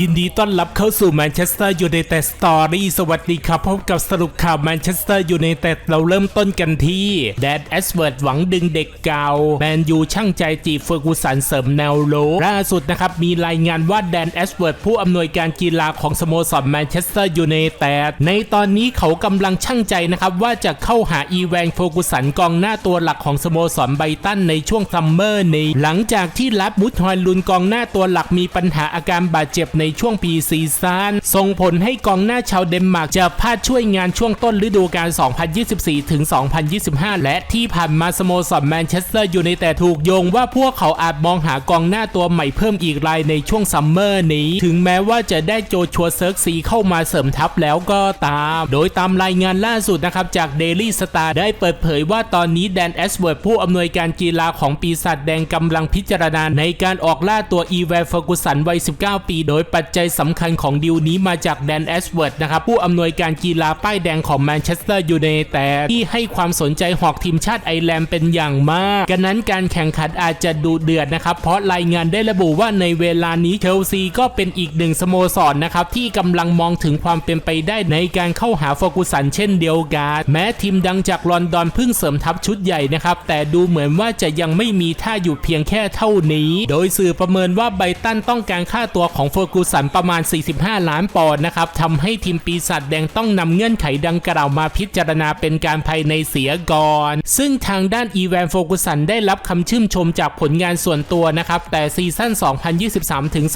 ยินดีต้อนรับเข้าสู่แมนเชสเตอร์ยูไนเต็ดสตอรี่สวัสดีครับ พบกับสรุปข่าวแมนเชสเตอร์ยูไนเต็ดเราเริ่มต้นกันที่แดนแอสเวิร์ดหวังดึงเด็กเก่า แมนยูช่างใจจีเฟอร์กูสันเสริมแนวโลล่าสุดนะครับ มีรายงานว่าแดนแอสเวิร์ดผู้อำนวยการกีฬาของสโมสรแมนเชสเตอร์ยูไนเต็ดในตอนนี้เขากำลังช่างใจนะครับ ว่าจะเข้าหาอีแวนเฟอร์กูสันกองหน้าตัวหลักของสโมสรไบตันในช่วงซัมเมอร์นี้หลังจากที่ลับมุดฮอยลุนกองหน้าตัวหลักมีปัญหาอาการบาดเจ็บในช่วงปีซีซันส่งผลให้กองหน้าชาวเดนมาร์กจะพลาดช่วยงานช่วงต้นฤดูกาล 2024 ถึง 2025 และที่ผ่านมาสโมสรแมนเชสเตอร์ยูไนเต็ดถูกโยงว่าพวกเขาอาจมองหากองหน้าตัวใหม่เพิ่มอีกรายในช่วงซัมเมอร์นี้ ถึงแม้ว่าจะได้โจชัวเซิร์กซีเข้ามาเสริมทัพแล้วก็ตาม โดยตามรายงานล่าสุดนะครับจาก Daily Star ได้เปิดเผยว่าตอนนี้แดนแอสเวิร์ดผู้อำนวยการกีฬาของปีศาจแดงกำลังพิจารณาในการออกล่าตัวอีแวนเฟอร์กุสันวัย 19 ปี โดยปัจจัยสำคัญของดีลนี้มาจากแดนแอสเวิร์ดนะครับผู้อำนวยการกีฬาป้ายแดงของแมนเชสเตอร์ยูไนเต็ดที่ให้ความสนใจหอกทีมชาติไอร์แลนด์เป็นอย่างมากกันนั้นการแข่งขันอาจจะดูเดือดนะครับเพราะรายงานได้ระบุว่าในเวลานี้เชลซีก็เป็นอีกหนึ่งสโมสรนะครับที่กำลังมองถึงความเป็นไปได้ในการเข้าหาฟอร์กุสันเช่นเดียวกันแม้ทีมดังจากลอนดอนเพิ่งเสริมทัพชุดใหญ่นะครับแต่ดูเหมือนว่าจะยังไม่มีท่าอยู่เพียงแค่เท่านี้ โดยสื่อประเมินว่าไบตันต้องการค่าตัวของฟอร์กูสันประมาณ 45 ล้านปอนด์นะครับทำให้ทีมปีศาจแดงต้องนำเงื่อนไขดังกล่าวมาพิจารณาเป็นการภายในเสียก่อน ซึ่งทางด้านอีแวนโฟกุสันได้รับคำชื่นชมจากผลงานส่วนตัวนะครับ แต่ซีซั่น 2023 ถึง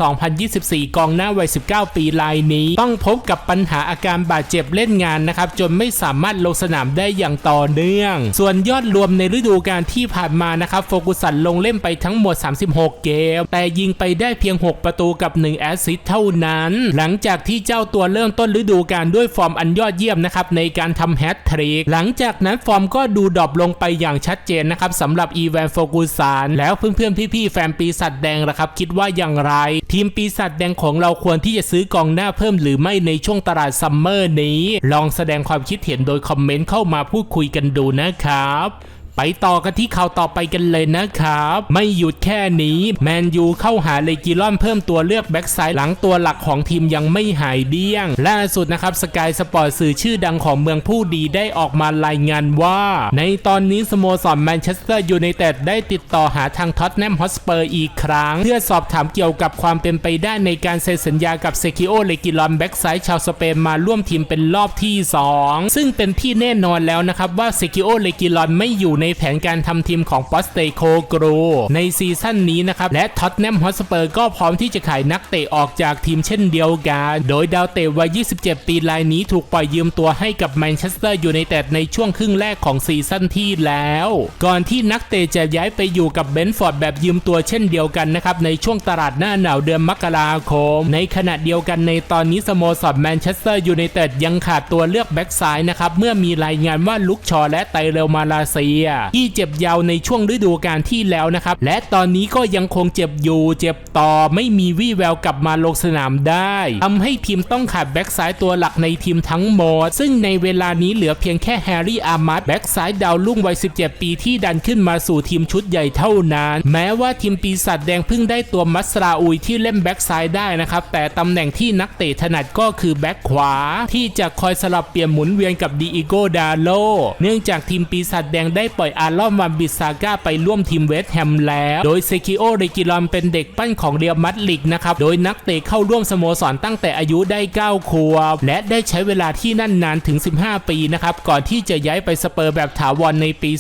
2024 กองหน้าวัย 19 ปีรายนี้ ต้องพบกับปัญหาอาการบาดเจ็บเล่นงานนะครับ จนไม่สามารถลงสนามได้อย่างต่อเนื่อง ส่วนยอดรวมในฤดูกาลที่ผ่านมานะครับโฟกุสันลงเล่นไปทั้งหมด 36 เกม แต่ยิงไปได้เพียง 6 ประตูกับ 1 แอสซิสต์เท่านั้น หลังจากที่เจ้าตัวเริ่มต้นฤดูกาลด้วยฟอร์มอันยอดเยี่ยมนะครับในการทำแฮตทริกหลังจากนั้นฟอร์มก็ดูดรอปลงไปอย่างชัดเจนนะครับสำหรับอีแวนโฟกุสันแล้วเพื่อนๆพี่ๆแฟนปีศาจแดงล่ะครับ คิดว่าอย่างไร ทีมปีศาจแดงของเราควรที่จะซื้อกองหน้าเพิ่มหรือไม่ในช่วงตลาดซัมเมอร์นี้ ลองแสดงความคิดเห็นโดยคอมเมนต์เข้ามาพูดคุยกันดูนะครับ ไปต่อกันที่ข่าวต่อไปกันเลยนะครับ ไม่หยุดแค่นี้ แมนยูเข้าหาเลกิลอนเพิ่มตัวเลือกแบ็กไซด์หลังตัวหลักของทีมยังไม่หายเดี้ยง ล่าสุดนะครับสกายสปอร์ตสื่อชื่อดังของเมืองผู้ดีได้ออกมารายงานว่า ในตอนนี้สโมสรแมนเชสเตอร์ยูไนเต็ดได้ติดต่อหาทางท็อตแนมฮอสเปอร์อีกครั้ง เพื่อสอบถามเกี่ยวกับความเป็นไปได้ในการเซ็นสัญญากับเซคิโอเลกิลอนแบ็กไซด์ชาวสเปนมาร่วมทีมเป็นรอบที่ 2 ซึ่งเป็นที่แน่นอนแล้วนะครับว่าเซคิโอเลกิลอนไม่อยู่ในแผนการทำทีมของปอสเตโคกรูในซีซั่นนี้นะครับ และท็อตแนมฮอสเปอร์ก็พร้อมที่จะขายนักเตะออกจากทีมเช่นเดียวกัน โดยดาวเตะวัย 27 ปีรายนี้ถูกปล่อยยืมตัวให้กับแมนเชสเตอร์ยูไนเต็ดในช่วงครึ่งแรกของซีซั่นที่แล้ว ก่อนที่นักเตะจะย้ายไปอยู่กับเบนฟอร์ดแบบยืมตัวเช่นเดียวกันนะครับในช่วงตลาดหน้าหนาวเดือนมกราคม ในขณะเดียวกันในตอนนี้สโมสรแมนเชสเตอร์ยูไนเต็ดยังขาดตัวเลือกแบ็กซ้ายนะครับเมื่อมีรายงานว่าลุกชอและไตเรลมาลาเซียที่เจ็บยาวในช่วงฤดูกาลที่แล้วนะครับ และตอนนี้ก็ยังคงเจ็บอยู่ เจ็บต่อไม่มีวี่แววกลับมาลงสนามได้ทำให้ทีมต้องขาดแบ็กซ้ายตัวหลักในทีมทั้งหมด ซึ่งในเวลานี้เหลือเพียงแค่แฮร์รี่อาร์มัดแบ็กซ้ายดาวรุ่งวัย 17 ปีที่ดันขึ้นมาสู่ทีมชุดใหญ่เท่านั้น แม้ว่าทีมปีศาจแดงเพิ่งได้ตัวมัสราอุยที่เล่นแบ็กซ้ายได้นะครับแต่ตำแหน่งที่นักเตะถนัดก็คือแบ็กขวา ที่จะคอยสลับเปลี่ยนหมุนเวียนกับดีอิโกดาโลเนื่องจากทีมปีศาจแดงได้ปล่อยอารอนวันบิซาก้าไปร่วมทีมเวสต์แฮมแล้ว โดยเซคิโอเรกิลอนเป็นเด็กปั้นของเรียมัดลิกนะครับ โดยนักเตะเข้าร่วมสโมสรตั้งแต่อายุได้ 9 ขวบ และได้ใช้เวลาที่นั่นนานถึง 15 ปีนะครับ ก่อนที่จะย้ายไปสเปอร์แบบถาวรในปี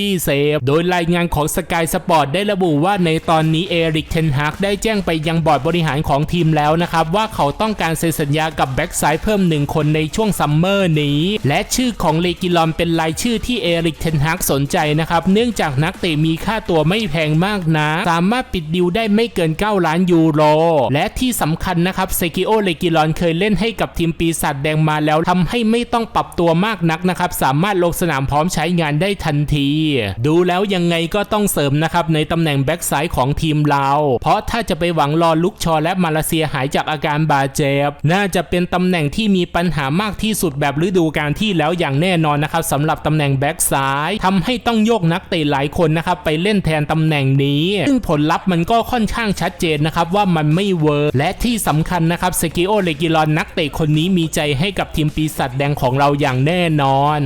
2020 โดยรายงานของสกายสปอร์ตได้ระบุว่าในตอนนี้เอริกเทนฮากได้แจ้งไปยังบอร์ดบริหารของทีมแล้วนะครับ ว่าเขาต้องการเซ็นสัญญากับแบ็กไซด์เพิ่มหนึ่งคนในช่วงซัมเมอร์นี้ และชื่อของเลกิลอนเป็นรายชื่อที่เอริกเทนฮากสนใจนะครับ เนื่องจากนักเตะมีค่าตัวไม่แพงมากนะสามารถปิดดิวได้ไม่เกิน 9 ล้านยูโร และที่สำคัญนะครับเซกิโอเลกิลอนเคยเล่นให้กับทีมปีศาจแดงมาแล้วทำให้ไม่ต้องปรับตัวมากนักนะครับ สามารถลงสนามพร้อมใช้งานได้ทันที ดูแล้วยังไงก็ต้องเสริมนะครับในตำแหน่งแบ็กซ้ายของทีมเรา เพราะถ้าจะไปหวังรอลุกชอและมาเลเซียหายจากอาการบาดเจ็บน่าจะเป็นตำแหน่งที่มีปัญหามากที่สุดแบบฤดูกาลที่แล้วอย่างแน่นอนนะครับสำหรับตำแหน่งแบ็กซ้ายทำใให้ต้องโยกนักเตะหลายคนนะครับไปเล่นแทนตำแหน่งนี้ ซึ่งผลลัพธ์มันก็ค่อนข้างชัดเจนนะครับว่ามันไม่เวิร์กและที่สำคัญนะครับเซกิโอเลกิลอนนักเตะคนนี้มีใจให้กับทีมปีศาจแดงของเราอย่างแน่นอน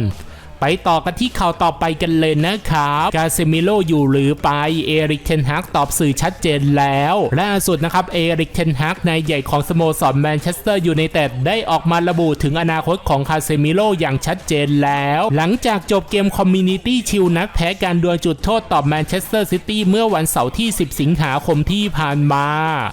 ไปต่อกันที่ข่าวต่อไปกันเลยนะครับกาเซมิโลอยู่หรือไปเอริกเทนฮากตอบสื่อชัดเจนแล้วล่าสุดนะครับเอริกเทนฮากนายใหญ่ของสโมสรแมนเชสเตอร์ยูไนเต็ดได้ออกมาระบุถึงอนาคตของคาเซมิโลอย่างชัดเจนแล้ว หลังจากจบเกมคอมมูนิตี้ชิลนัดแพ้การดวลจุดโทษต่อแมนเชสเตอร์ซิตี้เมื่อวันเสาร์ที่ 10 สิงหาคมที่ผ่านมา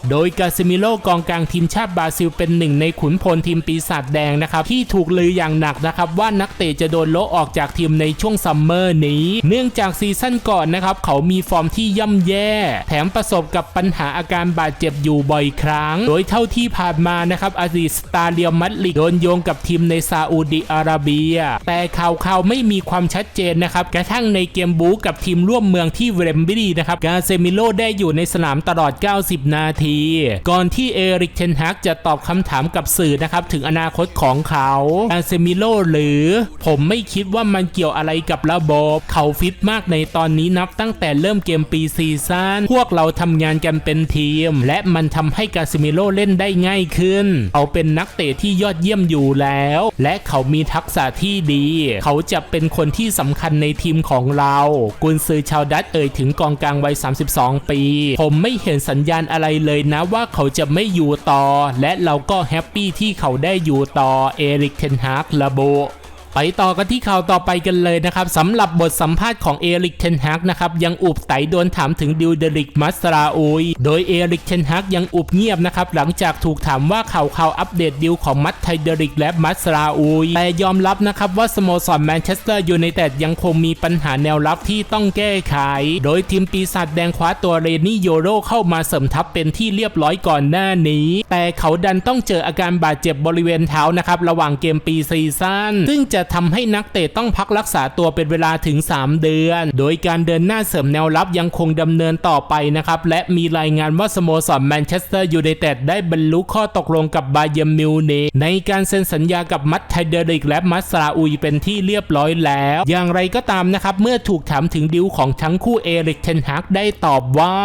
โดยกาเซมิโลกองกลางทีมชาติบราซิลเป็นหนึ่งในขุนพลทีมปีศาจแดงนะครับที่ถูกลืออย่างหนักนะครับว่านักเตะจะโดนโละออกจากทีมในช่วงซัมเมอร์นี้ เนื่องจากซีซั่นก่อนนะครับ เขามีฟอร์มที่ย่ำแย่ แถมประสบกับปัญหาอาการบาดเจ็บอยู่บ่อยครั้ง โดยเท่าที่ผ่านมานะครับอดีตสตาเรียมัดริดโดนโยงกับทีมในซาอุดิอาระเบีย แต่ข่าวข่าวๆไม่มีความชัดเจนนะครับ กระทั่งในเกมบู๊กับทีมร่วมเมืองที่เวมบลีนะครับ กาเซมิโลได้อยู่ในสนามตลอด 90 นาที ก่อนที่เอริกเทนฮักจะตอบคำถามกับสื่อนะครับ ถึงอนาคตของเขา กาเซมิโลหรือ ผมไม่คิดว่ามันเกี่ยวอะไรกับระบบเขาฟิตมากในตอนนี้นับตั้งแต่เริ่มเกมปีซีซั่นพวกเราทำงานกันเป็นทีม และมันทำให้กาเซมิโลเล่นได้ง่ายขึ้น เขาเป็นนักเตะที่ยอดเยี่ยมอยู่แล้ว และเขามีทักษะที่ดี เขาจะเป็นคนที่สำคัญในทีมของเรา กุนซือชาวดัตเอ่ยถึงกองกลางวัย 32 ปี ผมไม่เห็นสัญญาณอะไรเลยนะว่าเขาจะไม่อยู่ต่อ และเราก็แฮปปี้ที่เขาได้อยู่ต่อเอริกเทนฮากระบุ ไปต่อกันที่ข่าวต่อไปกันเลยนะครับสำหรับบทสัมภาษณ์ของเอริกเทนฮักนะครับยังอุบไตโดนถามถึงดิวเดริกมัสราอุยโดยเอริกเทนฮักยังอุบเงียบนะครับหลังจากถูกถามว่าข่าวข่าวอัปเดตดิวของมัตไทเดริกและมัสราอุยแต่ยอมรับนะครับว่าสโมสรแมนเชสเตอร์ยูไนเต็ดยังคงมีปัญหาแนวรับที่ต้องแก้ไข โดยทีมปีศาจแดงคว้าตัวเรนี่โยโรเข้ามาเสริมทัพเป็นที่เรียบร้อยก่อนหน้านี้ แต่เขาดันต้องเจออาการบาดเจ็บบริเวณเท้านะครับระหว่างเกมปีซีซั่นซึ่งจะะทำให้นักเตะต้องพักรักษาตัวเป็นเวลาถึง 3 เดือน โดยการเดินหน้าเสริมแนวรับยังคงดำเนินต่อไปนะครับ และมีรายงานว่าสโมสรแมนเชสเตอร์ยูไนเต็ดได้บรรลุข้อตกลงกับบาเยร์นมิวนิกในการเซ็นสัญญากับมัตไทเดริกและมัสราอุยเป็นที่เรียบร้อยแล้ว อย่างไรก็ตามนะครับ เมื่อถูกถามถึงดิวของทั้งคู่เอริกเทนฮักได้ตอบว่า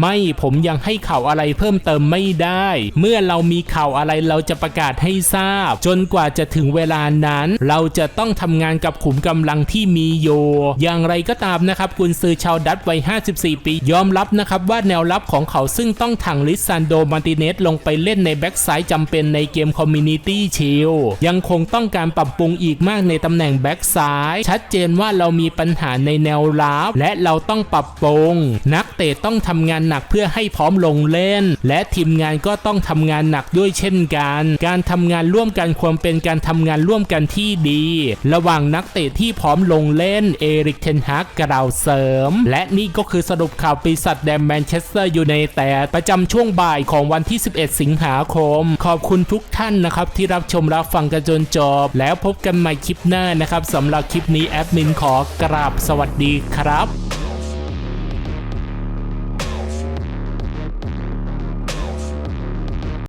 ไม่ผมยังให้ข่าวอะไรเพิ่มเติมไม่ได้ เมื่อเรามีข่าวอะไรเราจะประกาศให้ทราบ จนกว่าจะถึงเวลานั้น เราจะจะต้องทำงานกับขุมกำลังที่มีอยู่อย่างไรก็ตามนะครับกุนซือชาวดัตวัย 54 ปี ยอมรับนะครับว่าแนวรับของเขาซึ่งต้องถังลิซานโดมาร์ติเนสลงไปเล่นในแบ็กซ้ายจำเป็นในเกมคอมมูนิตี้ชิลยังคงต้องการปรับปรุงอีกมากในตำแหน่งแบ็กซ้าย ชัดเจนว่าเรามีปัญหาในแนวรับและเราต้องปรับปรุง นักเตะต้องทำงานหนักเพื่อให้พร้อมลงเล่น และทีมงานก็ต้องทำงานหนักด้วยเช่นกัน การทำงานร่วมกันควรเป็นการทำงานร่วมกันที่ดีดีระหว่างนักเตะที่พร้อมลงเล่นเอริกเทนฮากกล่าวเสริม และนี่ก็คือสรุปข่าวปีศาจแดงแมนเชสเตอร์ยูไนเต็ดประจำช่วงบ่ายของวันที่ 11 สิงหาคม ขอบคุณทุกท่านนะครับ ที่รับชมรับฟังกันจนจบ แล้วพบกันใหม่คลิปหน้านะครับสำหรับคลิปนี้แอดมินขอกราบสวัสดีครับ